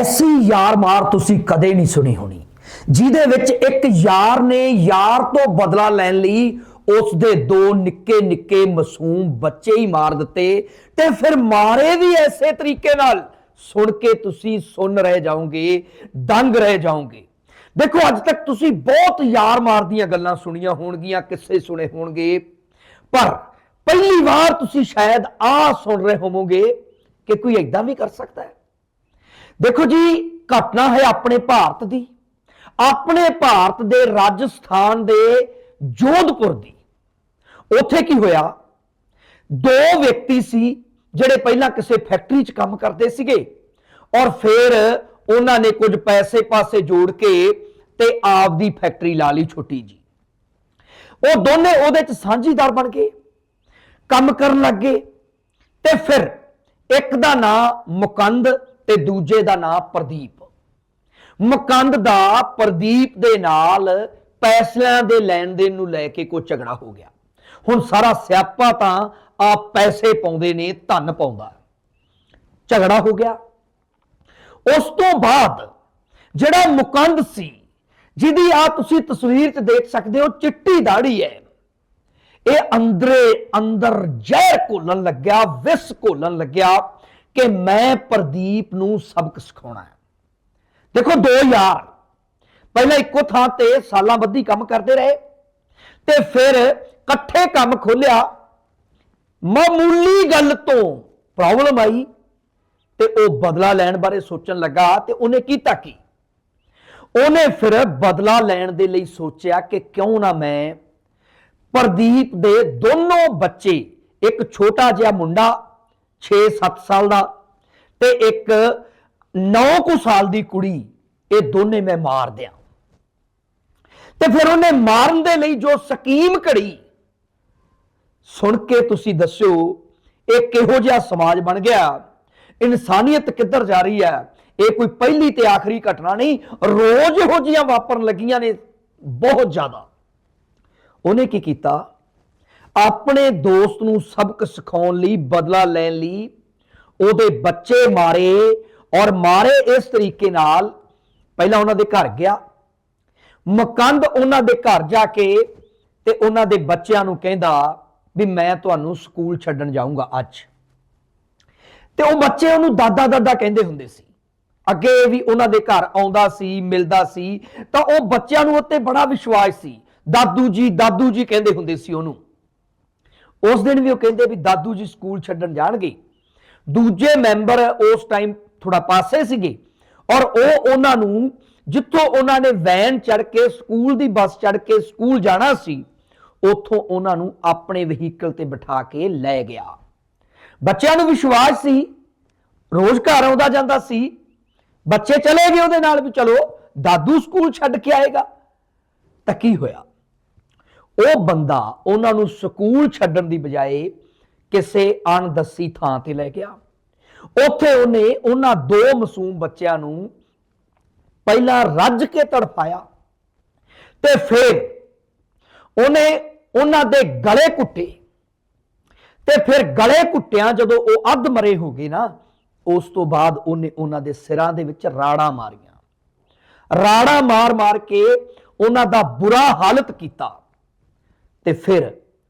ਐਸੀ ਯਾਰ ਮਾਰ ਤੁਸੀਂ ਕਦੇ ਨਹੀਂ ਸੁਣੀ ਹੋਣੀ, ਜਿਹਦੇ ਵਿੱਚ ਇੱਕ ਯਾਰ ਨੇ ਯਾਰ ਤੋਂ ਬਦਲਾ ਲੈਣ ਲਈ ਉਸ ਦੇ ਦੋ ਨਿੱਕੇ ਨਿੱਕੇ ਮਾਸੂਮ ਬੱਚੇ ਹੀ ਮਾਰ ਦਿੱਤੇ ਤੇ ਫਿਰ ਮਾਰੇ ਵੀ ਐਸੇ ਤਰੀਕੇ ਨਾਲ। ਸੁਣ ਕੇ ਤੁਸੀਂ ਸੁਣ ਰਹਿ ਜਾਓਗੇ ਦੰਗ ਰਹਿ ਜਾਓਗੇ। ਦੇਖੋ, ਅੱਜ ਤੱਕ ਤੁਸੀਂ ਬਹੁਤ ਯਾਰ ਮਾਰ ਦੀਆਂ ਗੱਲਾਂ ਸੁਣੀਆਂ ਹੋਣਗੀਆਂ, ਕਿੱਸੇ ਸੁਣੇ ਹੋਣਗੇ। ਪਰ ਪਹਿਲੀ ਵਾਰ ਤੁਸੀਂ ਸ਼ਾਇਦ ਆ ਸੁਣ ਰਹੇ ਹੋਵੋਗੇ ਕਿ ਕੋਈ ਐਦਾਂ ਵੀ ਕਰ ਸਕਦਾ ਹੈ? ਦੇਖੋ ਜੀ, ਘਟਨਾ ਹੈ ਆਪਣੇ ਭਾਰਤ ਦੀ। ਆਪਣੇ ਭਾਰਤ ਦੇ ਰਾਜਸਥਾਨ ਦੇ ਜੋਧਪੁਰ ਦੀ। ਉੱਥੇ ਕੀ ਹੋਇਆ? ਦੋ ਵਿਅਕਤੀ ਸੀ ਜਿਹੜੇ ਪਹਿਲਾਂ ਕਿਸੇ ਫੈਕਟਰੀ 'ਚ ਕੰਮ ਕਰਦੇ ਸੀਗੇ ਔਰ ਫਿਰ ਉਹਨਾਂ ਨੇ ਕੁਝ ਪੈਸੇ ਪਾਸੇ ਜੋੜ ਕੇ ਤੇ ਆਪ ਦੀ ਫੈਕਟਰੀ ਲਾ ਲਈ ਛੋਟੀ ਜੀ ਉਹ ਦੋਨੇ ਉਹਦੇ 'ਚ ਸਾਂਝੀਦਾਰ ਬਣ ਗਏ, ਕੰਮ ਕਰਨ ਲੱਗੇ ਤੇ ਫਿਰ ਇੱਕ ਦਾ ਨਾਂ ਮੁਕੰਦ ਤੇ ਦੂਜੇ ਦਾ ਨਾਮ ਪ੍ਰਦੀਪ। ਮੁਕੰਦ ਦਾ ਪ੍ਰਦੀਪ ਦੇ ਨਾਲ ਪੈਸਿਆਂ ਦੇ ਲੈਣ ਦੇਣ ਨੂੰ ਲੈ ਕੇ ਕੋਈ ਝਗੜਾ ਹੋ ਗਿਆ। ਹੁਣ ਸਾਰਾ ਸਿਆਪਾ ਤਾਂ ਆ ਪੈਸੇ ਪਾਉਂਦੇ ਨੇ, ਧਨ ਪਾਉਂਦਾ। ਝਗੜਾ ਹੋ ਗਿਆ। ਉਸ ਤੋਂ ਬਾਅਦ ਜਿਹੜਾ ਮੁਕੰਦ ਸੀ, ਜਿਹਦੀ ਆ ਤੁਸੀਂ ਤਸਵੀਰ 'ਚ ਦੇਖ ਸਕਦੇ ਹੋ, ਚਿੱਟੀ ਦਾੜੀ ਹੈ। ਇਹ ਅੰਦਰੇ ਅੰਦਰ ਜ਼ਹਿਰ ਘੋਲਣ ਲੱਗਿਆ, ਵਿਸ ਘੋਲਣ ਲੱਗਿਆ। ਕਿ ਮੈਂ ਪ੍ਰਦੀਪ ਨੂੰ ਸਬਕ ਸਿਖਾਉਣਾ ਹੈ। ਦੇਖੋ ਦੋ ਯਾਰ। ਪਹਿਲਾਂ ਇੱਕੋ ਥਾਂ ਤੇ ਸਾਲਾਂ ਬੱਧੀ ਕੰਮ ਕਰਦੇ ਰਹੇ ਤੇ ਫਿਰ ਇਕੱਠੇ ਕੰਮ ਖੋਲਿਆ ਮਾਮੂਲੀ ਗੱਲ ਤੋਂ ਪ੍ਰੋਬਲਮ ਆਈ ਤੇ ਉਹ ਬਦਲਾ ਲੈਣ ਬਾਰੇ ਸੋਚਣ ਲੱਗਾ ਤੇ ਉਹਨੇ ਕੀਤਾ ਕੀ? ਉਹਨੇ ਫਿਰ ਬਦਲਾ ਲੈਣ ਦੇ ਲਈ ਸੋਚਿਆ ਕਿ ਕਿਉਂ ਨਾ ਮੈਂ ਪ੍ਰਦੀਪ ਦੇ ਦੋਨੋਂ ਬੱਚੇ, ਇੱਕ ਛੋਟਾ ਜਿਹਾ ਮੁੰਡਾ 6-7 ਸਾਲ ਦਾ ਤੇ ਇੱਕ 9 ਕੁ ਸਾਲ ਦੀ ਕੁੜੀ, ਇਹ ਦੋਨੇ ਮੈਂ ਮਾਰ ਦਿਆਂ। ਤੇ ਫਿਰ ਉਹਨੇ ਮਾਰਨ ਦੇ ਲਈ ਜੋ ਸਕੀਮ ਘੜੀ ਸੁਣ ਕੇ ਤੁਸੀਂ ਦੱਸਿਓ, ਇਹ ਕਿਹੋ ਜਿਹਾ ਸਮਾਜ ਬਣ ਗਿਆ? ਇਨਸਾਨੀਅਤ ਕਿੱਧਰ ਜਾ ਰਹੀ ਹੈ? ਇਹ ਕੋਈ ਪਹਿਲੀ ਤੇ ਆਖਰੀ ਘਟਨਾ ਨਹੀਂ, ਰੋਜ਼ ਇਹੋ ਜਿਹੀਆਂ ਵਾਪਰਨ ਲੱਗੀਆਂ ਨੇ, ਬਹੁਤ ਜ਼ਿਆਦਾ। ਉਹਨੇ ਕੀ ਕੀਤਾ? ਆਪਣੇ ਦੋਸਤ ਨੂੰ ਸਬਕ ਸਿਖਾਉਣ ਲਈ, ਬਦਲਾ ਲੈਣ ਲਈ ਉਹਦੇ ਬੱਚੇ ਮਾਰੇ ਔਰ ਮਾਰੇ ਇਸ ਤਰੀਕੇ ਨਾਲ ਪਹਿਲਾਂ ਉਹਨਾਂ ਦੇ ਘਰ ਗਿਆ। ਮਕੰਦ ਉਹਨਾਂ ਦੇ ਘਰ ਜਾ ਕੇ ਤੇ ਉਹਨਾਂ ਦੇ ਬੱਚਿਆਂ ਨੂੰ ਕਹਿੰਦਾ ਵੀ ਮੈਂ ਤੁਹਾਨੂੰ ਸਕੂਲ ਛੱਡਣ ਜਾਊਂਗਾ ਅੱਜ। ਤੇ ਉਹ ਬੱਚੇ ਉਹਨੂੰ ਦਾਦਾ ਦਾਦਾ ਕਹਿੰਦੇ ਹੁੰਦੇ ਸੀ। ਅੱਗੇ ਵੀ ਉਹਨਾਂ ਦੇ ਘਰ ਆਉਂਦਾ ਸੀ, ਮਿਲਦਾ ਸੀ, ਤਾਂ ਉਹ ਬੱਚਿਆਂ ਨੂੰ ਉੱਤੇ ਬੜਾ ਵਿਸ਼ਵਾਸ ਸੀ। ਦਾਦੂ ਜੀ ਦਾਦੂ ਜੀ ਕਹਿੰਦੇ ਹੁੰਦੇ ਸੀ ਉਹਨੂੰ। ਉਸ ਦਿਨ ਵੀ ਉਹ ਕਹਿੰਦੇ ਵੀ ਦਾਦੂ ਜੀ ਸਕੂਲ ਛੱਡਣ ਜਾਣਗੇ। ਦੂਜੇ ਮੈਂਬਰ ਉਸ ਟਾਈਮ ਥੋੜਾ ਪਾਸੇ ਸੀਗੇ ਔਰ ਉਹ ਉਹਨਾਂ ਨੂੰ ਜਿੱਥੋਂ ਉਹਨਾਂ ਨੇ ਵੈਨ ਚੜ ਕੇ ਸਕੂਲ ਦੀ ਬੱਸ ਚੜ ਕੇ ਸਕੂਲ ਜਾਣਾ ਸੀ, ਉੱਥੋਂ ਉਹਨਾਂ ਨੂੰ ਆਪਣੇ ਵਹੀਕਲ ਤੇ ਬਿਠਾ ਕੇ ਲੈ ਗਿਆ। ਬੱਚਿਆਂ ਨੂੰ ਵਿਸ਼ਵਾਸ ਸੀ, ਰੋਜ਼ ਘਰ ਆਉਂਦਾ ਜਾਂਦਾ ਸੀ। ਬੱਚੇ ਚਲੇ ਗਏ ਉਹਦੇ ਨਾਲ ਵੀ ਚਲੋ, ਦਾਦੂ ਸਕੂਲ ਛੱਡ ਕੇ ਆਏਗਾ। ਤਾਂ ਕੀ ਹੋਇਆ? ਉਹ ਬੰਦਾ ਉਹਨਾਂ ਨੂੰ ਸਕੂਲ ਛੱਡਣ ਦੀ ਬਜਾਏ ਕਿਸੇ ਅਣਦੱਸੀ ਥਾਂ ਤੇ ਲੈ ਗਿਆ। ਉੱਥੇ ਉਹਨੇ ਉਹਨਾਂ ਦੋ ਮਾਸੂਮ ਬੱਚਿਆਂ ਨੂੰ ਪਹਿਲਾਂ ਰੱਜ ਕੇ ਤੜਫਾਇਆ ਤੇ ਫਿਰ ਉਹਨੇ ਉਹਨਾਂ ਦੇ ਗਲੇ ਕੁੱਟੇ ਤੇ ਫਿਰ ਗਲੇ ਕੁੱਟਿਆਂ ਜਦੋਂ ਉਹ ਅੱਧ ਮਰੇ ਹੋ ਗਏ ਨਾ, ਉਸ ਤੋਂ ਬਾਅਦ ਉਹਨੇ ਉਹਨਾਂ ਦੇ ਸਿਰਾਂ ਦੇ ਵਿੱਚ ਰਾੜਾਂ ਮਾਰੀਆਂ। ਰਾੜਾਂ ਮਾਰ-ਮਾਰ ਕੇ ਉਹਨਾਂ ਦਾ ਬੁਰਾ ਹਾਲਤ ਕੀਤਾ। ਤੇ ਫਿਰ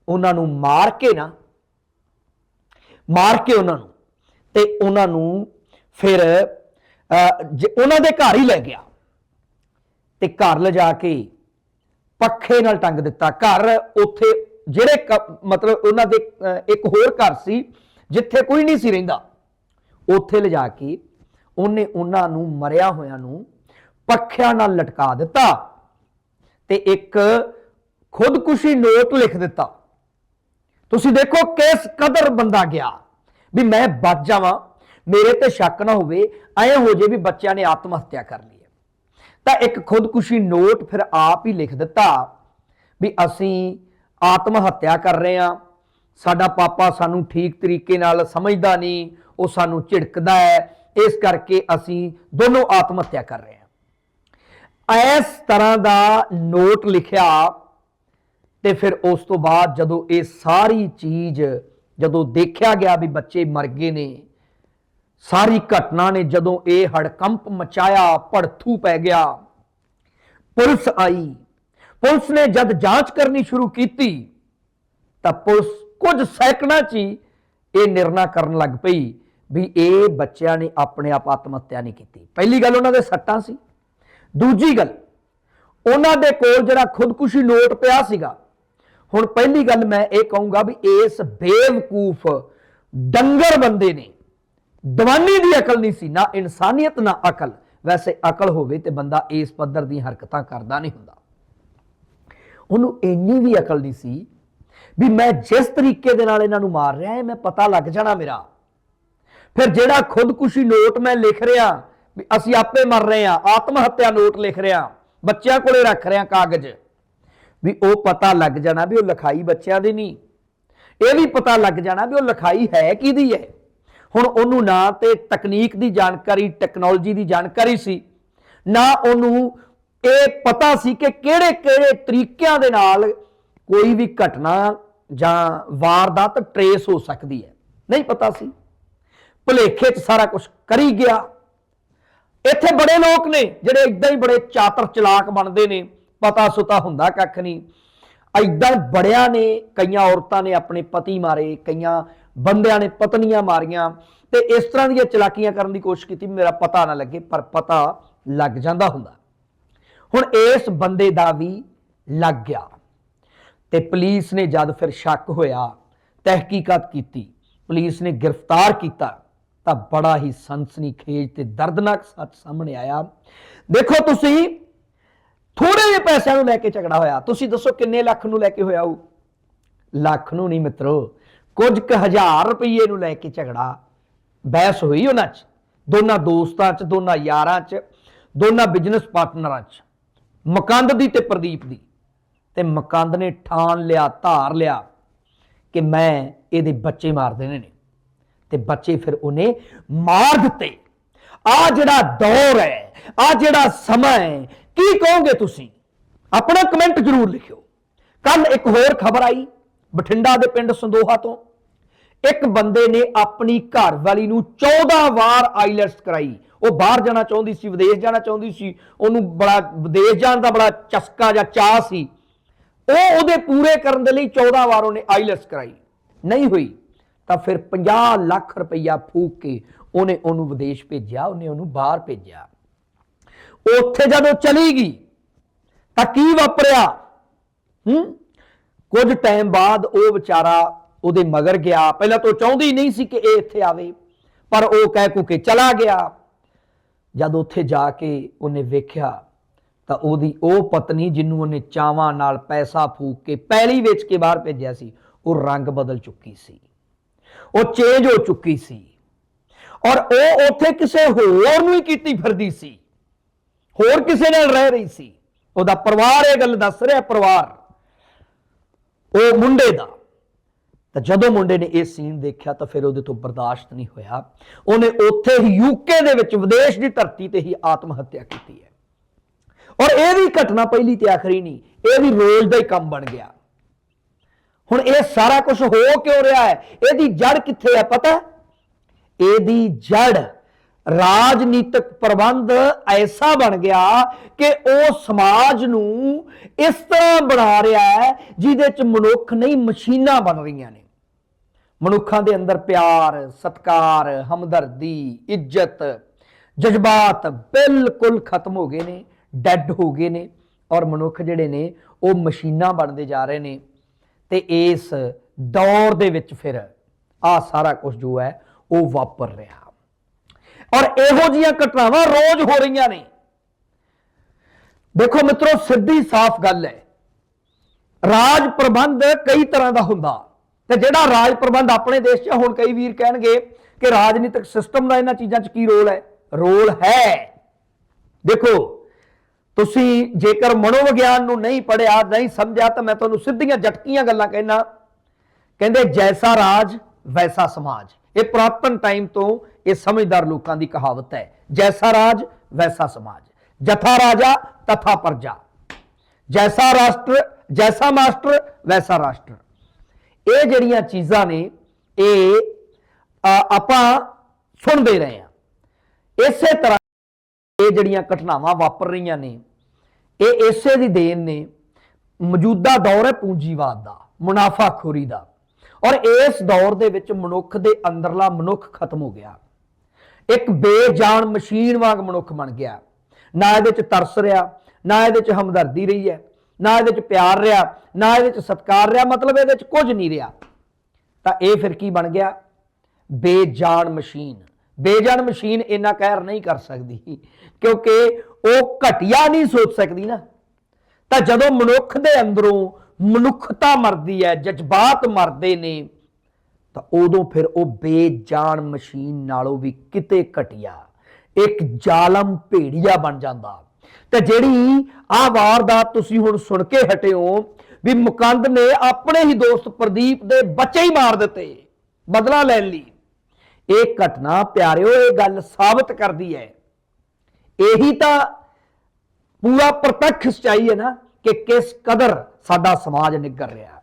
ਉਹਨਾਂ ਨੂੰ ਮਾਰ ਕੇ ਨਾ, ਮਾਰ ਕੇ ਉਹਨਾਂ ਨੂੰ ਤੇ ਉਹਨਾਂ ਨੂੰ ਫਿਰ ਉਹਨਾਂ ਦੇ ਘਰ ਹੀ ਲੈ ਗਿਆ ਤੇ ਘਰ ਲਿਜਾ ਕੇ ਪੱਖੇ ਨਾਲ ਟੰਗ ਦਿੱਤਾ। ਘਰ ਉੱਥੇ ਜਿਹੜੇ ਕ- ਮਤਲਬ ਉਹਨਾਂ ਦੇ ਇੱਕ ਹੋਰ ਘਰ ਸੀ, ਜਿੱਥੇ ਕੋਈ ਨਹੀਂ ਸੀ ਰਹਿੰਦਾ, ਉੱਥੇ ਲਿਜਾ ਕੇ ਉਹਨੇ ਉਹਨਾਂ ਨੂੰ ਮਰਿਆ ਹੋਇਆਂ ਨੂੰ ਪੱਖਿਆਂ ਨਾਲ ਲਟਕਾ ਦਿੱਤਾ ਤੇ ਇੱਕ ਖੁਦਕੁਸ਼ੀ ਨੋਟ ਲਿਖ ਦਿੱਤਾ। ਤੁਸੀਂ ਦੇਖੋ ਕਿਸ ਕਦਰ ਬੰਦਾ ਗਿਆ। ਵੀ ਮੈਂ ਬਚ ਜਾਵਾਂ, ਮੇਰੇ ਤੇ ਸ਼ੱਕ ਨਾ ਹੋਵੇ, ਐ ਹੋ ਜੇ ਵੀ ਬੱਚਿਆਂ ਨੇ ਆਤਮ ਹੱਤਿਆ ਕਰ ਲਈ ਹੈ। ਤਾਂ ਇੱਕ ਖੁਦਕੁਸ਼ੀ ਨੋਟ ਫਿਰ ਆਪ ਹੀ ਲਿਖ ਦਿੱਤਾ ਵੀ ਅਸੀਂ ਆਤਮ ਹੱਤਿਆ ਕਰ ਰਹੇ ਹਾਂ। ਸਾਡਾ ਪਾਪਾ ਸਾਨੂੰ ਠੀਕ ਤਰੀਕੇ ਨਾਲ ਸਮਝਦਾ ਨਹੀਂ, ਉਹ ਸਾਨੂੰ ਝਿੜਕਦਾ ਹੈ। ਇਸ ਕਰਕੇ ਅਸੀਂ ਦੋਨੋਂ ਆਤਮ ਹੱਤਿਆ ਕਰ ਰਹੇ ਹਾਂ। ਇਸ ਤਰ੍ਹਾਂ ਦਾ ਨੋਟ ਲਿਖਿਆ ਤੇ ਫਿਰ ਉਸ ਤੋਂ ਬਾਅਦ ਜਦੋਂ ਇਹ ਸਾਰੀ ਚੀਜ਼, ਜਦੋਂ ਦੇਖਿਆ ਗਿਆ ਵੀ ਬੱਚੇ ਮਰ ਗਏ ਨੇ, ਸਾਰੀ ਘਟਨਾ ਨੇ ਜਦੋਂ ਇਹ ਹੜਕੰਪ ਮਚਾਇਆ, ਭੜਥੂ ਪੈ ਗਿਆ, ਪੁਲਿਸ ਆਈ। ਪੁਲਿਸ ਨੇ ਜਦ ਜਾਂਚ ਕਰਨੀ ਸ਼ੁਰੂ ਕੀਤੀ, ਤਾਂ ਪੁਲਿਸ ਕੁਝ ਸੈਕਿੰਡਾਂ 'ਚ ਹੀ ਇਹ ਨਿਰਣਾ ਕਰਨ ਲੱਗ ਪਈ ਵੀ ਇਹ ਬੱਚਿਆਂ ਨੇ ਆਪਣੇ ਆਪ ਆਤਮ ਹੱਤਿਆ ਨਹੀਂ ਕੀਤੀ। ਪਹਿਲੀ ਗੱਲ ਉਹਨਾਂ ਦੇ ਸੱਟਾਂ ਸੀ। ਦੂਜੀ ਗੱਲ, ਉਹਨਾਂ ਦੇ ਕੋਲ ਜਿਹੜਾ ਖੁਦਕੁਸ਼ੀ ਨੋਟ ਪਿਆ ਸੀਗਾ ਹੁਣ ਪਹਿਲੀ ਗੱਲ ਮੈਂ ਇਹ ਕਹੂੰਗਾ ਵੀ ਇਸ ਬੇਵਕੂਫ ਡੰਗਰ ਬੰਦੇ ਨੇ ਦਵਾਨੀ ਦੀ ਅਕਲ ਨਹੀਂ ਸੀ, ਨਾ ਇਨਸਾਨੀਅਤ, ਨਾ ਅਕਲ। ਵੈਸੇ ਅਕਲ ਹੋਵੇ ਤੇ ਬੰਦਾ ਇਸ ਪੱਧਰ ਦੀ ਹਰਕਤਾਂ ਕਰਦਾ ਨਹੀਂ ਹੁੰਦਾ। ਉਹਨੂੰ ਇੰਨੀ ਵੀ ਅਕਲ ਨਹੀਂ ਸੀ ਵੀ ਮੈਂ ਜਿਸ ਤਰੀਕੇ ਦੇ ਨਾਲ ਇਹਨਾਂ ਨੂੰ ਮਾਰ ਰਿਹਾ ਹਾਂ ਮੈਂ ਪਤਾ ਲੱਗ ਜਾਣਾ ਮੇਰਾ। ਫਿਰ ਜਿਹੜਾ ਖੁਦਕੁਸ਼ੀ ਨੋਟ ਮੈਂ ਲਿਖ ਰਿਹਾ ਵੀ ਅਸੀਂ ਆਪੇ ਮਰ ਰਹੇ ਹਾਂ ਆਤਮ ਹੱਤਿਆ ਨੋਟ ਲਿਖ ਰਿਹਾ, ਬੱਚਿਆਂ ਕੋਲੇ ਰੱਖ ਰਿਹਾ ਕਾਗਜ਼। ਵੀ ਉਹ ਪਤਾ ਲੱਗ ਜਾਣਾ ਵੀ ਉਹ ਲਿਖਾਈ ਬੱਚਿਆਂ ਦੀ ਨਹੀਂ। ਇਹ ਵੀ ਪਤਾ ਲੱਗ ਜਾਣਾ ਵੀ ਉਹ ਲਿਖਾਈ ਹੈ ਕਿਹਦੀ ਹੈ। ਹੁਣ ਉਹਨੂੰ ਨਾ ਤੇ ਤਕਨੀਕ ਦੀ ਜਾਣਕਾਰੀ ਟੈਕਨੋਲੋਜੀ ਦੀ ਜਾਣਕਾਰੀ ਸੀ, ਨਾ ਉਹਨੂੰ ਇਹ ਪਤਾ ਸੀ ਕਿ ਕਿਹੜੇ ਕਿਹੜੇ ਤਰੀਕਿਆਂ ਦੇ ਨਾਲ ਕੋਈ ਵੀ ਘਟਨਾ ਜਾਂ ਵਾਰਦਾਤ ਟਰੇਸ ਹੋ ਸਕਦੀ ਹੈ। ਨਹੀਂ ਪਤਾ ਸੀ। ਭੁਲੇਖੇ 'ਚ ਸਾਰਾ ਕੁਝ ਕਰੀ ਗਿਆ। ਇੱਥੇ ਬੜੇ ਲੋਕ ਨੇ ਜਿਹੜੇ ਇਦਾਂ ਹੀ ਬੜੇ ਚਾਤਰ ਚਲਾਕ ਬਣਦੇ ਨੇ। ਪਤਾ ਸੁਤਾ ਹੁੰਦਾ ਕੱਖ ਨਹੀਂ। ਐਦਾਂ ਬੜਿਆਂ ਨੇ, ਕਈਆਂ ਔਰਤਾਂ ਨੇ ਆਪਣੇ ਪਤੀ ਮਾਰੇ, ਕਈਆਂ ਬੰਦਿਆਂ ਨੇ ਪਤਨੀਆਂ ਮਾਰੀਆਂ। ਤੇ ਇਸ ਤਰ੍ਹਾਂ ਦੀਆਂ ਚਲਾਕੀਆਂ ਕਰਨ ਦੀ ਕੋਸ਼ਿਸ਼ ਕੀਤੀ, ਮੇਰਾ ਪਤਾ ਨਾ ਲੱਗੇ, ਪਰ ਪਤਾ ਲੱਗ ਜਾਂਦਾ ਹੁੰਦਾ। ਹੁਣ ਇਸ ਬੰਦੇ ਦਾ ਵੀ ਲੱਗ ਗਿਆ। ਤੇ ਪੁਲਿਸ ਨੇ ਜਦ ਫਿਰ ਸ਼ੱਕ ਹੋਇਆ, ਤਹਿਕੀਕਾਤ ਕੀਤੀ, ਪੁਲਿਸ ਨੇ ਗ੍ਰਿਫਤਾਰ ਕੀਤਾ, ਤਾਂ ਬੜਾ ਹੀ ਸਨਸਨੀਖੇਜ ਤੇ ਦਰਦਨਾਕ ਸੱਚ ਸਾਹਮਣੇ ਆਇਆ। ਦੇਖੋ ਤੁਸੀਂ ਥੋੜੇ ਜਿਹੇ ਪੈਸਿਆਂ ਨੂੰ ਲੈ ਕੇ ਝਗੜਾ ਹੋਇਆ। ਤੁਸੀਂ ਦੱਸੋ ਕਿੰਨੇ ਲੱਖ ਨੂੰ ਲੈ ਕੇ ਹੋਇਆ ਉਹ? ਲੱਖ ਨੂੰ ਨਹੀਂ ਮਿੱਤਰੋ, ਕੁਝ ਕੁ ਹਜ਼ਾਰ ਰੁਪਏ ਨੂੰ ਲੈ ਕੇ ਝਗੜਾ। ਬਹਿਸ ਹੋਈ ਉਹਨਾਂ 'ਚ? ਦੋਨਾਂ ਦੋਸਤਾਂ 'ਚ, ਦੋਨਾਂ ਯਾਰਾਂ 'ਚ, ਦੋਨਾਂ ਬਿਜ਼ਨਸ ਪਾਰਟਨਰਾਂ 'ਚ? ਮਕੰਦ ਦੀ ਤੇ ਪ੍ਰਦੀਪ ਦੀ? ਤੇ ਮਕੰਦ ਨੇ ਠਾਣ ਲਿਆ, ਧਾਰ ਲਿਆ ਕਿ ਮੈਂ ਇਹਦੇ ਬੱਚੇ ਮਾਰ ਦੇਣੇ ਨੇ। ਤੇ ਬੱਚੇ ਫਿਰ ਉਹਨੇ ਮਾਰ ਦਿੱਤੇ। ਆ ਜਿਹੜਾ ਦੌਰ ਹੈ ਆ ਜਿਹੜਾ ਸਮਾਂ ਹੈ ਕੀ ਕਹੋਗੇ ਤੁਸੀਂ? ਆਪਣਾ ਕਮੈਂਟ ਜ਼ਰੂਰ ਲਿਖਿਓ। ਕੱਲ ਇੱਕ ਹੋਰ ਖਬਰ ਆਈ, ਬਠਿੰਡਾ ਦੇ ਪਿੰਡ ਸੰਦੋਹਾ ਤੋਂ। ਇੱਕ ਬੰਦੇ ਨੇ ਆਪਣੀ ਘਰਵਾਲੀ ਨੂੰ 14 ਵਾਰ ਆਈਲੈਟਸ ਕਰਾਈ। ਉਹ ਬਾਹਰ ਜਾਣਾ ਚਾਹੁੰਦੀ ਸੀ, ਵਿਦੇਸ਼ ਜਾਣਾ ਚਾਹੁੰਦੀ ਸੀ। ਉਹਨੂੰ ਬੜਾ, ਵਿਦੇਸ਼ ਜਾਣ ਦਾ ਬੜਾ ਚਸਕਾ ਜਾਂ ਚਾਹ ਸੀ। ਉਹ ਉਹਦੇ ਪੂਰੇ ਕਰਨ ਦੇ ਲਈ 14 ਵਾਰ ਉਹਨੇ ਆਈਲੈਟਸ ਕਰਾਈ। ਨਹੀਂ ਹੋਈ, ਤਾਂ ਫਿਰ 50 ਲੱਖ ਰੁਪਈਆ ਫੂਕ ਕੇ ਉਹਨੇ ਉਹਨੂੰ ਵਿਦੇਸ਼ ਭੇਜਿਆ, ਉਹਨੇ ਉਹਨੂੰ ਬਾਹਰ ਭੇਜਿਆ। ਉੱਥੇ ਜਦੋਂ ਚਲੀ ਗਈ, ਤਾਂ ਕੀ ਵਾਪਰਿਆ? ਹੂੰ? ਕੁਝ ਟਾਈਮ ਬਾਅਦ ਉਹ ਵਿਚਾਰਾ ਉਹਦੇ ਮਗਰ ਗਿਆ। ਪਹਿਲਾਂ ਤਾਂ ਉਹ ਚਾਹੁੰਦੀ ਨਹੀਂ ਸੀ ਕਿ ਇਹ ਇੱਥੇ ਆਵੇ, ਪਰ ਉਹ ਕਹਿ ਕੁ ਕੇ ਚਲਾ ਗਿਆ। ਜਦ ਉੱਥੇ ਜਾ ਕੇ ਉਹਨੇ ਵੇਖਿਆ, ਤਾਂ ਉਹਦੀ ਉਹ ਪਤਨੀ ਜਿਹਨੂੰ ਉਹਨੇ ਚਾਵਾਂ ਨਾਲ ਪੈਸਾ ਫੂਕ ਕੇ ਪਹਿਲੀ ਵੇਚ ਕੇ ਬਾਹਰ ਭੇਜਿਆ ਸੀ, ਉਹ ਰੰਗ ਬਦਲ ਚੁੱਕੀ ਸੀ। ਉਹ ਚੇਂਜ ਹੋ ਚੁੱਕੀ ਸੀ। ਔਰ ਉਹ ਉੱਥੇ ਕਿਸੇ ਹੋਰ ਨੂੰ ਹੀ ਕੀਤੀ ਫਿਰਦੀ ਸੀ। ਹੋਰ ਕਿਸੇ ਨਾਲ ਰਹਿ ਰਹੀ ਸੀ, ਉਹਦਾ ਪਰਿਵਾਰ ਇਹ ਗੱਲ ਦੱਸ ਰਿਹਾ, ਪਰਿਵਾਰ। ਉਹ ਮੁੰਡੇ ਦਾ। ਤਾਂ ਜਦੋਂ ਮੁੰਡੇ ਨੇ ਇਹ ਸੀਨ ਦੇਖਿਆ ਤਾਂ ਫਿਰ ਉਹਦੇ ਤੋਂ ਬਰਦਾਸ਼ਤ ਨਹੀਂ ਹੋਇਆ। ਉਹਨੇ ਉੱਥੇ ਹੀ ਯੂਕੇ ਦੇ ਵਿੱਚ ਵਿਦੇਸ਼ ਦੀ ਧਰਤੀ ਤੇ ਹੀ ਆਤਮ ਹੱਤਿਆ ਕੀਤੀ ਹੈ। ਔਰ ਇਹ ਵੀ ਘਟਨਾ ਪਹਿਲੀ ਤੇ ਆਖਰੀ ਨਹੀਂ, ਇਹ ਵੀ ਰੋਜ਼ ਦਾ ਹੀ ਕੰਮ ਬਣ ਗਿਆ। ਹੁਣ ਇਹ ਸਾਰਾ ਕੁਝ ਹੋ ਕਿਉਂ ਰਿਹਾ ਹੈ? ਇਹਦੀ ਜੜ ਕਿੱਥੇ ਹੈ ਪਤਾ? ਇਹਦੀ ਜੜ ਰਾਜਨੀਤਿਕ ਪ੍ਰਬੰਧ ਐਸਾ ਬਣ ਗਿਆ ਕਿ ਉਹ ਸਮਾਜ ਨੂੰ ਇਸ ਤਰ੍ਹਾਂ ਬਣਾ ਰਿਹਾ ਹੈ ਜਿਹਦੇ ਚ ਮਨੁੱਖ ਨਹੀਂ ਮਸ਼ੀਨਾਂ ਬਣ ਰਹੀਆਂ ਨੇ। ਮਨੁੱਖਾਂ ਦੇ ਅੰਦਰ ਪਿਆਰ, ਸਤਕਾਰ, ਹਮਦਰਦੀ, ਇੱਜ਼ਤ, ਜਜ਼ਬਾਤ ਬਿਲਕੁਲ ਖਤਮ ਹੋ ਗਏ ਨੇ, ਡੈੱਡ ਹੋ ਗਏ ਨੇ ਔਰ ਮਨੁੱਖ ਜਿਹੜੇ ਨੇ ਉਹ ਮਸ਼ੀਨਾਂ ਬਣਦੇ ਜਾ ਰਹੇ ਨੇ ਤੇ ਇਸ ਦੌਰ ਦੇ ਵਿੱਚ ਫਿਰ ਆ ਸਾਰਾ ਕੁਝ ਜੋ ਹੈ ਉਹ ਵਾਪਰ ਰਿਹਾ। ਔਰ ਇਹੋ ਜੀਆਂ ਘਟਨਾਵਾਂ ਰੋਜ਼ ਹੋ ਰਹੀਆਂ ਨੇ। ਦੇਖੋ ਮਿੱਤਰੋ, ਸਿੱਧੀ ਸਾਫ਼ ਗੱਲ ਹੈ। ਰਾਜ ਪ੍ਰਬੰਧ ਕਈ ਤਰ੍ਹਾਂ ਦਾ ਹੁੰਦਾ। ਤੇ ਜਿਹੜਾ ਰਾਜ ਪ੍ਰਬੰਧ ਆਪਣੇ ਦੇਸ਼ 'ਚ ਹੁਣ ਕਈ ਵੀਰ ਕਹਿਣਗੇ ਕਿ ਰਾਜਨੀਤਿਕ ਸਿਸਟਮ ਦਾ ਇਹਨਾਂ ਚੀਜ਼ਾਂ 'ਚ ਕੀ ਰੋਲ ਹੈ? ਰੋਲ ਹੈ। ਦੇਖੋ, ਤੁਸੀਂ ਜੇਕਰ ਮਨੋਵਿਗਿਆਨ ਨੂੰ ਨਹੀਂ ਪੜਿਆ ਨਹੀਂ ਸਮਝਿਆ, ਤਾਂ ਮੈਂ ਤੁਹਾਨੂੰ ਸਿੱਧੀਆਂ ਝਟਕੀਆਂ ਗੱਲਾਂ ਕਹਿਣਾ। ਕਹਿੰਦੇ ਜੈਸਾ ਰਾਜ, ਵੈਸਾ ਸਮਾਜ। ਇਹ ਪੁਰਾਤਨ ਟਾਈਮ ਤੋਂ ਇਹ ਸਮਝਦਾਰ ਲੋਕਾਂ ਦੀ ਕਹਾਵਤ ਹੈ। ਜੈਸਾ ਰਾਜ, ਵੈਸਾ ਸਮਾਜ। ਜਥਾ ਰਾਜਾ, ਤਥਾ ਪ੍ਰਜਾ। ਜੈਸਾ ਰਾਸ਼ਟਰ, ਜੈਸਾ ਮਾਸਟਰ, ਵੈਸਾ ਰਾਸ਼ਟਰ। ਇਹ ਜਿਹੜੀਆਂ ਚੀਜ਼ਾਂ ਨੇ, ਇਹ ਆਪਾਂ ਸੁਣਦੇ ਰਹੇ ਹਾਂ। ਇਸੇ ਤਰ੍ਹਾਂ ਇਹ ਜਿਹੜੀਆਂ ਘਟਨਾਵਾਂ ਵਾਪਰ ਰਹੀਆਂ ਨੇ, ਇਹ ਇਸੇ ਦੀ ਦੇਣ ਨੇ। ਮੌਜੂਦਾ ਦੌਰ ਹੈ ਪੂੰਜੀਵਾਦ ਦਾ, ਮੁਨਾਫਾਖੋਰੀ ਦਾ। ਔਰ ਇਸ ਦੌਰ ਦੇ ਵਿੱਚ ਮਨੁੱਖ ਦੇ ਅੰਦਰਲਾ ਮਨੁੱਖ ਖਤਮ ਹੋ ਗਿਆ। ਇੱਕ ਬੇਜਾਨ ਮਸ਼ੀਨ ਵਾਂਗ ਮਨੁੱਖ ਬਣ ਗਿਆ। ਨਾ ਇਹਦੇ ਚ ਤਰਸ ਰਿਹਾ, ਨਾ ਇਹਦੇ ਚ ਹਮਦਰਦੀ ਰਹੀ ਹੈ, ਨਾ ਇਹਦੇ ਚ ਪਿਆਰ ਰਿਹਾ, ਨਾ ਇਹਦੇ ਚ ਸਤਿਕਾਰ ਰਿਹਾ, ਮਤਲਬ ਇਹਦੇ ਚ ਕੁਝ ਨਹੀਂ ਰਿਹਾ। ਤਾਂ ਇਹ ਫਿਰ ਕੀ ਬਣ ਗਿਆ? ਬੇਜਾਨ ਮਸ਼ੀਨ। ਬੇਜਾਨ ਮਸ਼ੀਨ ਇੰਨਾ ਕਹਿਰ ਨਹੀਂ ਕਰ ਸਕਦੀ, ਕਿਉਂਕਿ ਉਹ ਘਟਿਆ ਨਹੀਂ ਸੋਚ ਸਕਦੀ ਨਾ। ਤਾਂ ਜਦੋਂ ਮਨੁੱਖ ਦੇ ਅੰਦਰੋਂ ਮਨੁੱਖਤਾ ਮਰਦੀ ਹੈ, ਜਜ਼ਬਾਤ ਮਰਦੇ ਨੇ, ਤਾਂ ਉਦੋਂ ਫਿਰ ਉਹ ਬੇਜਾਨ ਮਸ਼ੀਨ ਨਾਲੋਂ ਵੀ ਕਿਤੇ ਘਟਿਆ, ਇੱਕ ਜ਼ਾਲਮ ਭੇੜੀਆ ਬਣ ਜਾਂਦਾ। ਤੇ ਜਿਹੜੀ ਆ ਵਾਰਦਾਤ ਤੁਸੀਂ ਹੁਣ ਸੁਣ ਕੇ ਹਟਿਓ ਵੀ ਮੁਕੰਦ ਨੇ ਆਪਣੇ ਹੀ ਦੋਸਤ ਪ੍ਰਦੀਪ ਦੇ ਬੱਚੇ ਹੀ ਮਾਰ ਦਿੱਤੇ, ਬਦਲਾ ਲੈਣ ਲਈ। ਇਹ ਘਟਨਾ ਪਿਆਰਿਓ, ਇਹ ਗੱਲ ਸਾਬਤ ਕਰਦੀ ਹੈ। ਇਹੀ ਤਾਂ ਪੂਰਾ ਪ੍ਰਤੱਖ ਸਚਾਈ ਹੈ ਨਾ। ਕਿ ਕਿਸ ਕਦਰ ਸਾਡਾ ਸਮਾਜ ਨਿੱਗਰ ਰਿਹਾ ਹੈ।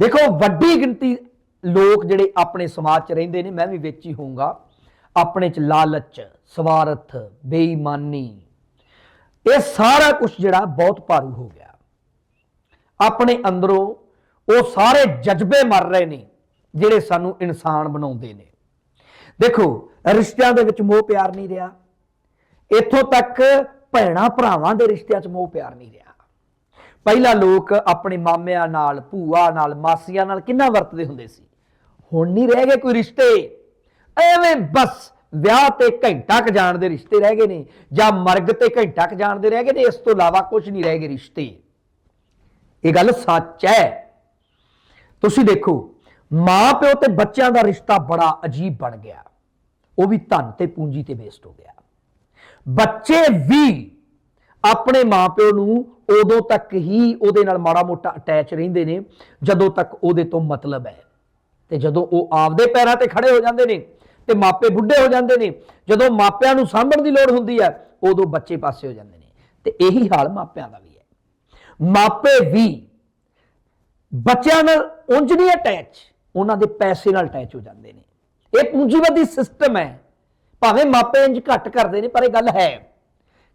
ਦੇਖੋ, ਵੱਡੀ ਗਿਣਤੀ ਲੋਕ ਜਿਹੜੇ ਆਪਣੇ ਸਮਾਜ 'ਚ ਰਹਿੰਦੇ ਨੇ, ਮੈਂ ਵੀ ਵਿੱਚ ਹੀ ਹੋਊਂਗਾ, ਆਪਣੇ 'ਚ ਲਾਲਚ, ਸਵਾਰਥ, ਬੇਈਮਾਨੀ, ਇਹ ਸਾਰਾ ਕੁਝ ਜਿਹੜਾ ਬਹੁਤ ਭਾਰੂ ਹੋ ਗਿਆ। ਆਪਣੇ ਅੰਦਰੋਂ ਉਹ ਸਾਰੇ ਜਜ਼ਬੇ ਮਰ ਰਹੇ ਨੇ, ਜਿਹੜੇ ਸਾਨੂੰ ਇਨਸਾਨ ਬਣਾਉਂਦੇ ਨੇ। ਦੇਖੋ, ਰਿਸ਼ਤਿਆਂ ਦੇ ਵਿੱਚ ਮੋਹ ਪਿਆਰ ਨਹੀਂ ਰਿਹਾ। ਇੱਥੋਂ ਤੱਕ ਭੈਣਾ ਭਰਾਵਾਂ ਦੇ ਰਿਸ਼ਤਿਆਂ 'ਚ ਮੋਹ ਪਿਆਰ ਨਹੀਂ ਰਿਹਾ। ਪਹਿਲਾਂ ਲੋਕ ਆਪਣੇ ਮਾਮਿਆਂ ਨਾਲ, ਭੂਆ ਨਾਲ, ਮਾਸੀਆਂ ਨਾਲ ਕਿੰਨਾ ਵਰਤਦੇ ਹੁੰਦੇ ਸੀ? ਹੁਣ ਨਹੀਂ ਰਹਿ ਗਏ ਕੋਈ ਰਿਸ਼ਤੇ। ਐਵੇਂ ਬਸ ਵਿਆਹ ਤੇ ਘੰਟਾ ਕ ਜਾਣ ਦੇ ਰਿਸ਼ਤੇ ਰਹਿ ਗਏ ਨੇ ਜਾਂ ਮਰਗ ਤੇ ਘੰਟਾ ਕ ਜਾਣ ਦੇ ਰਹਿ ਗਏ ਨੇ, ਇਸ ਤੋਂ ਇਲਾਵਾ ਕੁਝ ਨਹੀਂ ਰਹਿ ਗਏ ਰਿਸ਼ਤੇ। ਇਹ ਗੱਲ ਸੱਚ ਹੈ। ਤੁਸੀਂ ਦੇਖੋ ਮਾਂ ਪਿਓ ਤੇ ਬੱਚਿਆਂ ਦਾ ਰਿਸ਼ਤਾ ਬੜਾ ਅਜੀਬ ਬਣ ਗਿਆ। ਉਹ ਵੀ ਧਨ ਤੇ ਪੂੰਜੀ ਤੇ ਬੇਸਡ ਹੋ ਗਿਆ। ਬੱਚੇ ਵੀ ਆਪਣੇ ਮਾਪਿਓ ਨੂੰ ਉਦੋਂ ਤੱਕ ਹੀ ਉਹਦੇ ਨਾਲ ਮਾੜਾ ਮੋਟਾ ਅਟੈਚ ਰਹਿੰਦੇ ਨੇ, ਜਦੋਂ ਤੱਕ ਉਹਦੇ ਤੋਂ ਮਤਲਬ ਹੈ। ਤੇ ਜਦੋਂ ਉਹ ਆਪਦੇ ਪੈਰਾਂ ਤੇ ਖੜੇ ਹੋ ਜਾਂਦੇ ਨੇ ਤੇ ਮਾਪੇ ਬੁੱਢੇ ਹੋ ਜਾਂਦੇ ਨੇ, ਜਦੋਂ ਮਾਪਿਆਂ ਨੂੰ ਸਾਂਭਣ ਦੀ ਲੋੜ ਹੁੰਦੀ ਹੈ, ਉਦੋਂ ਬੱਚੇ ਪਾਸੇ ਹੋ ਜਾਂਦੇ ਨੇ। ਤੇ ਇਹੀ ਹਾਲ ਮਾਪਿਆਂ ਦਾ ਵੀ ਹੈ। ਮਾਪੇ ਵੀ ਬੱਚਿਆਂ ਨਾਲ ਉਂਝ ਨਹੀਂ ਅਟੈਚ ਉਹਨਾਂ ਦੇ ਪੈਸੇ ਨਾਲ ਅਟੈਚ ਹੋ ਜਾਂਦੇ ਨੇ। ਇਹ ਪੂੰਜੀਵਾਦੀ ਸਿਸਟਮ ਹੈ। ਭਾਵੇਂ ਮਾਪੇ ਇੰਜ ਘੱਟ ਕਰਦੇ ਨੇ, ਪਰ ਇਹ ਗੱਲ ਹੈ।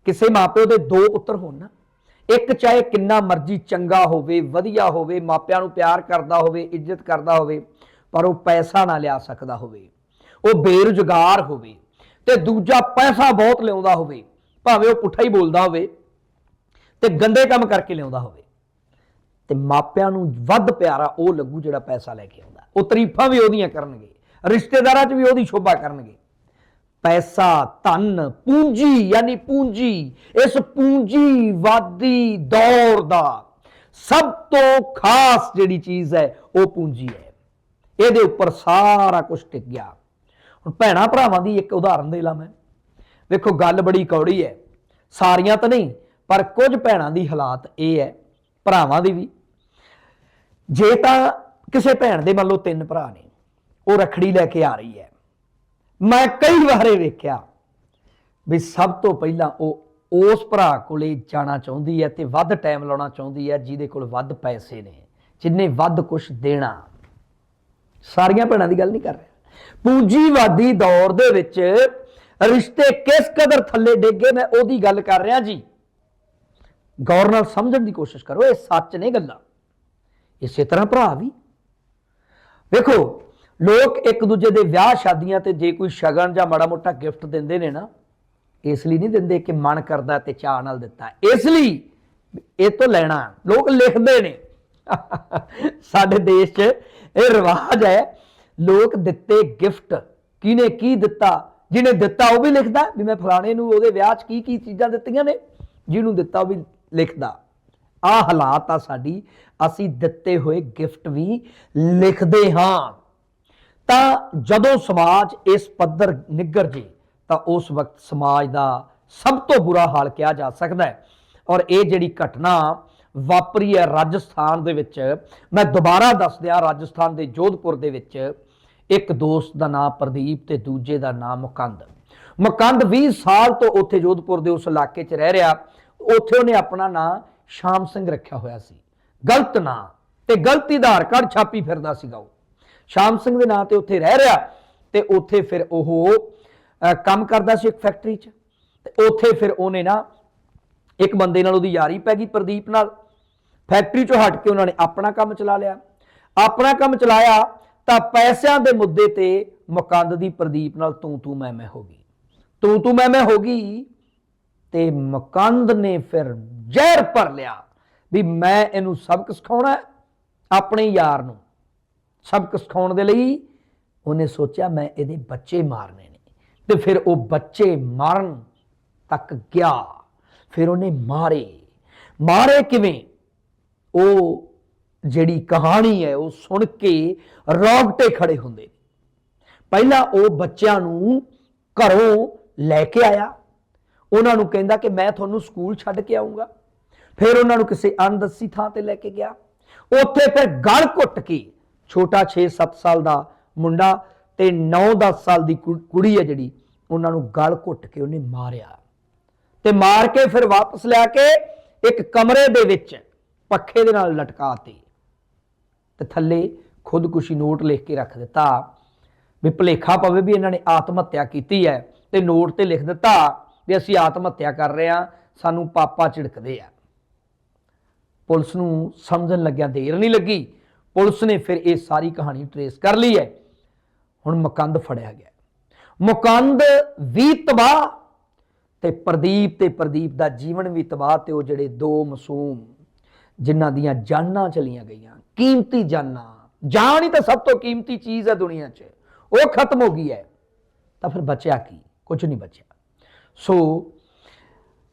ਕਿਸੇ ਮਾਪਿਓ ਦੇ ਦੋ ਪੁੱਤਰ ਹੋਣ ਨਾ, ਇੱਕ ਚਾਹੇ ਕਿੰਨਾ ਮਰਜ਼ੀ ਚੰਗਾ ਹੋਵੇ, ਵਧੀਆ ਹੋਵੇ, ਮਾਪਿਆਂ ਨੂੰ ਪਿਆਰ ਕਰਦਾ ਹੋਵੇ, ਇੱਜ਼ਤ ਕਰਦਾ ਹੋਵੇ, ਪਰ ਉਹ ਪੈਸਾ ਨਾ ਲਿਆ ਸਕਦਾ ਹੋਵੇ, ਉਹ ਬੇਰੁਜ਼ਗਾਰ ਹੋਵੇ ਤੇ ਦੂਜਾ ਪੈਸਾ ਬਹੁਤ ਲਿਆਉਂਦਾ ਹੋਵੇ, ਭਾਵੇਂ ਉਹ ਪੁੱਠਾ ਹੀ ਬੋਲਦਾ ਹੋਵੇ ਤੇ ਗੰਦੇ ਕੰਮ ਕਰਕੇ ਲਿਆਉਂਦਾ ਹੋਵੇ, ਤੇ ਮਾਪਿਆਂ ਨੂੰ ਵੱਧ ਪਿਆਰਾ ਉਹ ਲੱਗੂ ਜਿਹੜਾ ਪੈਸਾ ਲੈ ਕੇ ਆਉਂਦਾ, ਉਹ ਤਾਰੀਫਾਂ ਵੀ ਉਹਦੀਆਂ ਕਰਨਗੇ, ਰਿਸ਼ਤੇਦਾਰਾਂ 'ਚ ਵੀ ਉਹਦੀ ਸ਼ੋਭਾ ਕਰਨਗੇ ਪੈਸਾ, ਧਨ, ਪੂੰਜੀ, ਯਾਨੀ ਪੂੰਜੀ, ਇਸ ਪੂੰਜੀਵਾਦੀ ਦੌਰ ਦਾ ਸਭ ਤੋਂ ਖਾਸ ਜਿਹੜੀ ਚੀਜ਼ ਹੈ, ਉਹ ਪੂੰਜੀ ਹੈ। ਇਹਦੇ ਉੱਪਰ ਸਾਰਾ ਕੁਝ ਟਿਕ ਗਿਆ। ਹੁਣ ਭੈਣਾ ਭਰਾਵਾਂ ਦੀ ਇੱਕ ਉਦਾਹਰਨ ਦੇ ਲਾਂ ਮੈਂ। ਵੇਖੋ, ਗੱਲ ਬੜੀ ਕੌੜੀ ਹੈ। ਸਾਰੀਆਂ ਤਾਂ ਨਹੀਂ, ਪਰ ਕੁਝ ਭੈਣਾਂ ਦੀ ਹਾਲਾਤ ਇਹ ਹੈ, ਭਰਾਵਾਂ ਦੀ ਵੀ। ਜੇ ਤਾਂ ਕਿਸੇ ਭੈਣ ਦੇ ਮੰਨ ਲਓ ਤਿੰਨ ਭਰਾ ਨੇ, ਉਹ ਰਖੜੀ ਲੈ ਕੇ ਆ ਰਹੀ ਹੈ। ਮੈਂ ਕਈ ਵਾਰੇ ਵੇਖਿਆ ਵੀ ਸਭ ਤੋਂ ਪਹਿਲਾਂ ਉਹ ਉਸ ਭਰਾ ਕੋਲੇ ਜਾਣਾ ਚਾਹੁੰਦੀ ਹੈ ਤੇ ਵੱਧ ਟਾਈਮ ਲਾਉਣਾ ਚਾਹੁੰਦੀ ਹੈ, ਜਿਹਦੇ ਕੋਲ ਵੱਧ ਪੈਸੇ ਨੇ, ਜਿੰਨੇ ਵੱਧ ਕੁਝ ਦੇਣਾ। ਸਾਰੀਆਂ ਭੈਣਾਂ ਦੀ ਗੱਲ ਨਹੀਂ ਕਰ ਰਿਹਾ। ਪੂੰਜੀਵਾਦੀ ਦੌਰ ਦੇ ਵਿੱਚ ਰਿਸ਼ਤੇ ਕਿਸ ਕਦਰ ਥੱਲੇ ਡਿੱਗੇ, ਮੈਂ ਉਹਦੀ ਗੱਲ ਕਰ ਰਿਹਾ ਜੀ। ਗੌਰ ਨਾਲ ਸਮਝਣ ਦੀ ਕੋਸ਼ਿਸ਼ ਕਰੋ, ਇਹ ਸੱਚ ਨੇ ਗੱਲਾਂ। ਇਸੇ ਤਰ੍ਹਾਂ ਭਰਾ ਵੀ। ਵੇਖੋ ਲੋਕ ਇੱਕ ਦੂਜੇ ਦੇ ਵਿਆਹ ਸ਼ਾਦੀਆਂ ਤੇ ਜੇ ਕੋਈ ਸ਼ਗਨ ਜਾਂ ਮਾੜਾ ਮੋਟਾ ਗਿਫਟ ਦਿੰਦੇ ਨੇ ਨਾ, ਇਸ ਲਈ ਨਹੀਂ ਦਿੰਦੇ ਕਿ ਮਨ ਕਰਦਾ ਤੇ ਚਾਹ ਨਾਲ ਦਿੱਤਾ। ਇਸ ਲਈ ਇਹ ਤੋਂ ਲੈਣਾ, ਲੋਕ ਲਿਖਦੇ ਨੇ। ਸਾਡੇ ਦੇਸ਼ 'ਚ ਇਹ ਰਿਵਾਜ ਹੈ, ਲੋਕ ਦਿੱਤੇ ਗਿਫਟ, ਕਿਹਨੇ ਕੀ ਦਿੱਤਾ? ਜਿਹਨੇ ਦਿੱਤਾ ਉਹ ਵੀ ਲਿਖਦਾ, ਵੀ ਮੈਂ ਫਲਾਣੇ ਨੂੰ ਉਹਦੇ ਵਿਆਹ 'ਚ ਕੀ ਕੀ ਚੀਜ਼ਾਂ ਦਿੱਤੀਆਂ ਨੇ, ਜਿਹਨੂੰ ਦਿੱਤਾ ਉਹ ਵੀ ਲਿਖਦਾ। ਆ ਹਾਲਾਤ ਆ ਸਾਡੀ, ਅਸੀਂ ਦਿੱਤੇ ਹੋਏ ਗਿਫਟ ਵੀ ਲਿਖਦੇ ਹਾਂ। ਤਾਂ ਜਦੋਂ ਸਮਾਜ ਇਸ ਪੱਧਰ ਨਿੱਗਰ ਜੇ, ਤਾਂ ਉਸ ਵਕਤ ਸਮਾਜ ਦਾ ਸਭ ਤੋਂ ਬੁਰਾ ਹਾਲ ਕਿਹਾ ਜਾ ਸਕਦਾ ਹੈ। ਔਰ ਇਹ ਜਿਹੜੀ ਘਟਨਾ ਵਾਪਰੀ ਹੈ ਰਾਜਸਥਾਨ ਦੇ ਵਿੱਚ, ਮੈਂ ਦੁਬਾਰਾ ਦੱਸ ਦਿਆਂ ਰਾਜਸਥਾਨ ਦੇ ਜੋਧਪੁਰ ਦੇ ਵਿੱਚ, ਇੱਕ ਦੋਸਤ ਦਾ ਨਾਮ ਪ੍ਰਦੀਪ ਤੇ ਦੂਜੇ ਦਾ ਨਾਮ ਮੁਕੰਦ। ਮੁਕੰਦ 20 ਸਾਲ ਤੋਂ ਉੱਥੇ ਜੋਧਪੁਰ ਦੇ ਉਸ ਇਲਾਕੇ 'ਚ ਰਹਿ ਰਿਹਾ, ਉੱਥੇ ਉਹਨੇ ਆਪਣਾ ਨਾਮ ਸ਼ਾਮ ਸਿੰਘ ਰੱਖਿਆ ਹੋਇਆ ਸੀ। ਗਲਤ ਨਾਂ ਤੇ ਗਲਤੀ ਆਧਾਰ ਕਾਰਡ ਛਾਪੀ ਫਿਰਦਾ ਸੀਗਾ ਉਹ। ਸ਼ਾਮ ਸਿੰਘ ਦੇ ਨਾਂ ਤੇ ਉੱਥੇ ਰਹਿ ਰਿਹਾ ਤੇ ਉੱਥੇ ਫਿਰ ਉਹ ਕੰਮ ਕਰਦਾ ਸੀ ਇੱਕ ਫੈਕਟਰੀ 'ਚ। ਤੇ ਉੱਥੇ ਫਿਰ ਉਹਨੇ ਨਾ ਇੱਕ ਬੰਦੇ ਨਾਲ ਉਹਦੀ ਯਾਰੀ ਪੈ ਗਈ ਪ੍ਰਦੀਪ ਨਾਲ। ਫੈਕਟਰੀ 'ਚੋਂ ਹਟ ਕੇ ਉਹਨਾਂ ਨੇ ਆਪਣਾ ਕੰਮ ਚਲਾ ਲਿਆ। ਆਪਣਾ ਕੰਮ ਚਲਾਇਆ ਤਾਂ ਪੈਸਿਆਂ ਦੇ ਮੁੱਦੇ ਤੇ ਮੁਕੰਦ ਦੀ ਪ੍ਰਦੀਪ ਨਾਲ ਤੂੰ ਤੂੰ ਮੈਂ ਮੈਂ ਹੋ ਗਈ। ਤੂੰ ਤੂੰ ਮੈਂ ਮੈਂ ਹੋ ਗਈ ਤੇ ਮੁਕੰਦ ਨੇ ਫਿਰ ਜ਼ਹਿਰ ਭਰ ਲਿਆ ਵੀ ਮੈਂ ਇਹਨੂੰ ਸਬਕ ਸਿਖਾਉਣਾ ਆਪਣੇ ਯਾਰ ਨੂੰ। ਸਬਕ ਸਿਖਾਉਣ ਦੇ ਲਈ, ਉਹਨੇ ਸੋਚਿਆ ਮੈਂ ਇਹਦੇ ਬੱਚੇ ਮਾਰਨੇ ਨੇ। ਤੇ ਫਿਰ ਉਹ ਬੱਚੇ ਮਾਰਨ ਤੱਕ ਗਿਆ। ਫਿਰ ਉਹਨੇ ਮਾਰੇ। ਮਾਰੇ ਕਿਵੇਂ? ਉਹ ਜਿਹੜੀ ਕਹਾਣੀ ਹੈ, ਉਹ ਸੁਣ ਕੇ ਰੌਗਟੇ ਖੜੇ ਹੁੰਦੇ ਨੇ। ਪਹਿਲਾਂ ਉਹ ਬੱਚਿਆਂ ਨੂੰ ਘਰੋਂ ਲੈ ਕੇ ਆਇਆ। ਉਹਨਾਂ ਨੂੰ ਕਹਿੰਦਾ ਕਿ ਮੈਂ ਤੁਹਾਨੂੰ ਸਕੂਲ ਛੱਡ ਕੇ ਆਉਂਗਾ ਫਿਰ ਉਹਨਾਂ ਨੂੰ ਕਿਸੇ ਅਣਦੱਸੀ ਥਾਂ ਤੇ ਲੈ ਕੇ ਗਿਆ। ਉੱਥੇ ਫਿਰ ਗਲ ਘੁੱਟ ਕੇ ਛੋਟਾ 6-7 ਸਾਲ ਦਾ ਮੁੰਡਾ ਤੇ 9-10 ਸਾਲ ਦੀ ਕੁ- ਕੁੜੀ ਹੈ ਜਿਹੜੀ, ਉਹਨਾਂ ਨੂੰ ਗਲ ਘੁੱਟ ਕੇ ਉਹਨੇ ਮਾਰਿਆ। ਤੇ ਮਾਰ ਕੇ ਫਿਰ ਵਾਪਸ ਲਿਆ ਕੇ ਇੱਕ ਕਮਰੇ ਦੇ ਵਿੱਚ ਪੱਖੇ ਦੇ ਨਾਲ ਲਟਕਾਤੀ ਤੇ ਥੱਲੇ ਖੁਦਕੁਸ਼ੀ ਨੋਟ ਲਿਖ ਕੇ ਰੱਖ ਦਿੱਤਾ। ਵੀ ਭਲੇਖਾ ਪਵੇ ਵੀ ਇਹਨਾਂ ਨੇ ਆਤਮ ਹੱਤਿਆ ਕੀਤੀ ਹੈ ਤੇ ਨੋਟ ਤੇ ਲਿਖ ਦਿੱਤਾ ਵੀ ਅਸੀਂ ਆਤਮ ਹੱਤਿਆ ਕਰ ਰਹੇ ਹਾਂ, ਸਾਨੂੰ ਪਾਪਾ ਝਿੜਕਦੇ ਆ। ਪੁਲਿਸ ਨੂੰ ਸਮਝਣ ਲੱਗਿਆ ਦੇਰ ਨਹੀਂ ਲੱਗੀ। ਪੁਲਿਸ ਨੇ ਫਿਰ ਇਹ ਸਾਰੀ ਕਹਾਣੀ ਟਰੇਸ ਕਰ ਲਈ ਹੈ। ਹੁਣ ਮੁਕੰਦ ਫੜਿਆ ਗਿਆ। ਮੁਕੰਦ ਵੀ ਤਬਾਹ ਤੇ ਪ੍ਰਦੀਪ ਤੇ ਪ੍ਰਦੀਪ ਦਾ ਜੀਵਨ ਵੀ ਤਬਾਹ ਤੇ ਉਹ ਜਿਹੜੇ ਦੋ ਮਾਸੂਮ ਜਿਨ੍ਹਾਂ ਦੀਆਂ ਜਾਨਾਂ ਚਲੀਆਂ ਗਈਆਂ। ਕੀਮਤੀ ਜਾਨਾਂ। ਜਾਨ ਹੀ ਤਾਂ ਸਭ ਤੋਂ ਕੀਮਤੀ ਚੀਜ਼ ਹੈ ਦੁਨੀਆ 'ਚ। ਉਹ ਖਤਮ ਹੋ ਗਈ ਹੈ। ਤਾਂ ਫਿਰ ਬਚਿਆ ਕੀ? ਕੁਝ ਨਹੀਂ ਬਚਿਆ। ਸੋ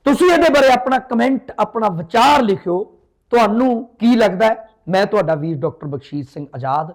ਤੁਸੀਂ ਇਹਦੇ ਬਾਰੇ ਆਪਣਾ ਕਮੈਂਟ, ਆਪਣਾ ਵਿਚਾਰ ਲਿਖਿਓ। ਤੁਹਾਨੂੰ ਕੀ ਲੱਗਦਾ ਹੈ? ਮੈਂ ਤੁਹਾਡਾ ਵੀਰ ਡਾਕਟਰ ਬਖਸ਼ੀਸ਼ ਸਿੰਘ ਆਜ਼ਾਦ